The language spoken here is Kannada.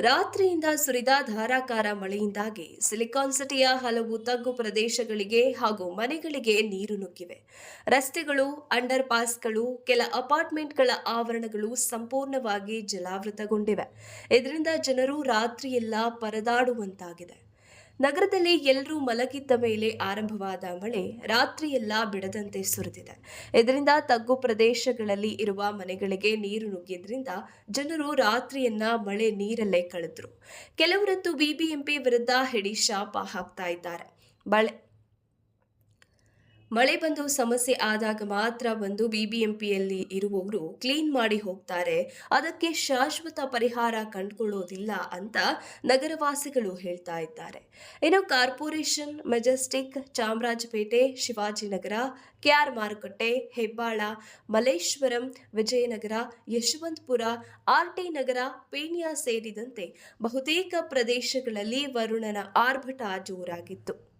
ರಾತ್ರಿಯಿಂದ ಸುರಿದ ಧಾರಾಕಾರ ಮಳೆಯಿಂದಾಗಿ ಸಿಲಿಕಾನ್ ಸಿಟಿಯ ಹಲವು ತಗ್ಗು ಪ್ರದೇಶಗಳಿಗೆ ಹಾಗೂ ಮನೆಗಳಿಗೆ ನೀರು ನುಗ್ಗಿವೆ. ರಸ್ತೆಗಳು ಅಂಡರ್ ಪಾಸ್ಗಳು ಕೆಲ ಅಪಾರ್ಟ್ಮೆಂಟ್ಗಳ ಆವರಣಗಳು ಸಂಪೂರ್ಣವಾಗಿ ಜಲಾವೃತಗೊಂಡಿವೆ. ಇದರಿಂದ ಜನರು ರಾತ್ರಿಯೆಲ್ಲ ಪರದಾಡುವಂತಾಗಿದೆ. ನಗರದಲ್ಲಿ ಎಲ್ಲರೂ ಮಲಗಿದ್ದ ಮೇಲೆ ಆರಂಭವಾದ ಮಳೆ ರಾತ್ರಿಯೆಲ್ಲ ಬಿಡದಂತೆ ಸುರಿದಿದೆ. ಇದರಿಂದ ತಗ್ಗು ಪ್ರದೇಶಗಳಲ್ಲಿ ಇರುವ ಮನೆಗಳಿಗೆ ನೀರು ನುಗ್ಗಿದ್ರಿಂದ ಜನರು ರಾತ್ರಿಯನ್ನ ಮಳೆ ನೀರಲ್ಲೇ ಕಳೆದ್ರು. ಕೆಲವರಂತೂ ಬಿಬಿಎಂಪಿ ವಿರುದ್ಧ ಹಿಡಿ ಶಾಪ ಹಾಕ್ತಾ ಇದ್ದಾರೆ. ಬಳೆ ಮಳೆ ಬಂದು ಸಮಸ್ಯೆ ಆದಾಗ ಮಾತ್ರ ಬಂದು ಬಿಬಿಎಂಪಿಯಲ್ಲಿ ಇರುವವರು ಕ್ಲೀನ್ ಮಾಡಿ ಹೋಗ್ತಾರೆ. ಅದಕ್ಕೆ ಶಾಶ್ವತ ಪರಿಹಾರ ಕಂಡುಕೊಳ್ಳೋದಿಲ್ಲ ಅಂತ ನಗರವಾಸಿಗಳು ಹೇಳ್ತಾ ಇದ್ದಾರೆ. ಇನ್ನು corporation, Majestic, Chamarajpet, Shivajinagar, K R ಮಾರುಕಟ್ಟೆ, ಹೆಬ್ಬಾಳ, ಮಲ್ಲೇಶ್ವರಂ, ವಿಜಯನಗರ, ಯಶವಂತಪುರ, ಆರ್ ಟಿ ನಗರ, ಪೇಣ್ಯ ಸೇರಿದಂತೆ ಬಹುತೇಕ ಪ್ರದೇಶಗಳಲ್ಲಿ ವರುಣನ ಆರ್ಭಟ ಜೋರಾಗಿತ್ತು.